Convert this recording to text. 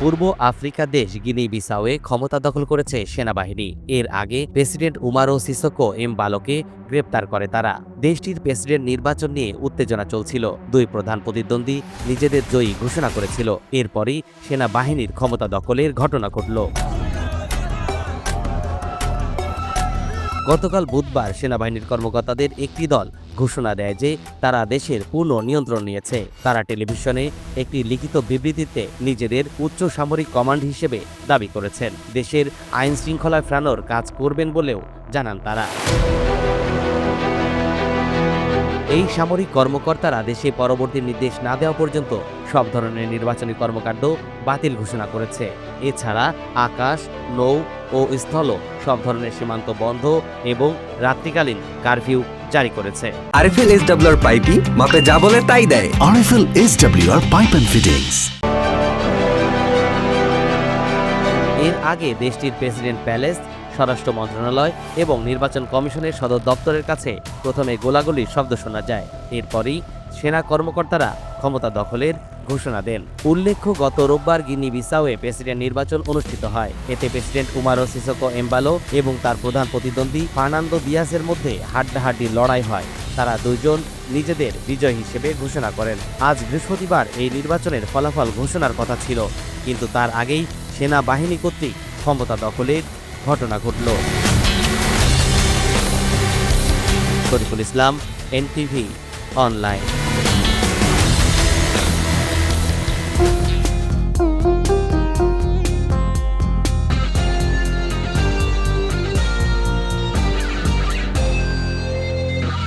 পূর্ব Africa দেশ গিনি বিসাওয়ে ক্ষমতা দখল করেছে সেনাবাহিনী। এর আগে প্রেসিডেন্ট উমারো সিসোকো এম বালোকে গ্রেপ্তার করে তারা। দেশটির প্রেসিডেন্ট নির্বাচন নিয়ে উত্তেজনা চলছিল। দুই প্রধান প্রতিদ্বন্দ্বী নিজেদের জয়ী ঘোষণা করেছিল। এরপরই সেনাবাহিনীর ক্ষমতা দখলের ঘটনা ঘটল। গতকাল বুধবার সেনাবাহিনীর কর্মকর্তাদের একটি দল ঘোষণা দেয় যে তারা দেশের পূর্ণ নিয়ন্ত্রণ নিয়েছে। তারা টেলিভিশনে একটি লিখিত বিবৃতিতে নিজেদের উচ্চ সামরিক কমান্ড হিসেবে দাবি করেছেন। দেশের আইন শৃঙ্খলায় ফেরানোর কাজ করবেন বলেও জানান তারা। এই সামরিক কর্মকর্তারা দেশে পরবর্তী নির্দেশ না দেওয়া পর্যন্ত সব ধরনের নির্বাচনী কর্মকাণ্ড বাতিল ঘোষণা করেছে। এছাড়া আকাশ নৌ ও স্থল সব ধরনের সীমান্ত বন্ধ এবং রাত্রিকালীন কারফিউ জারি করেছে। আরএফএল এস ডাব্লিউর পাইপি মাপে যা বলে তাই দেয়। RFL SWR pipe and fittings. এর আগে দেশটির প্রেসিডেন্ট প্যালেস স্বরাষ্ট্র মন্ত্রণালয় এবং নির্বাচন কমিশনের সদর দপ্তরের কাছে প্রথমে গোলাগুলির শব্দ শোনা যায়। এরপরই সেনা কর্মকর্তারা ক্ষমতা দখলের ঘোষণা দেন। উল্লেখ্য, গত রোববার গিনি বিসাওয়ে প্রেসিডেন্ট নির্বাচন অনুষ্ঠিত হয়। এতে প্রেসিডেন্ট উমারো সিসকো এম্বালো এবং তার প্রধান প্রতিদ্বন্দ্বী ফার্নান্দো দিয়াসের মধ্যে হাড্ডাহাড্ডি লড়াই হয়। তারা দুইজন নিজেদের বিজয় হিসেবে ঘোষণা করেন। আজ বৃহস্পতিবার এই নির্বাচনের ফলাফল ঘোষণার কথা ছিল। কিন্তু তার আগেই সেনাবাহিনী কর্তৃক ক্ষমতা দখলের ঘটনা ঘটল। Shariful Islam NTV online.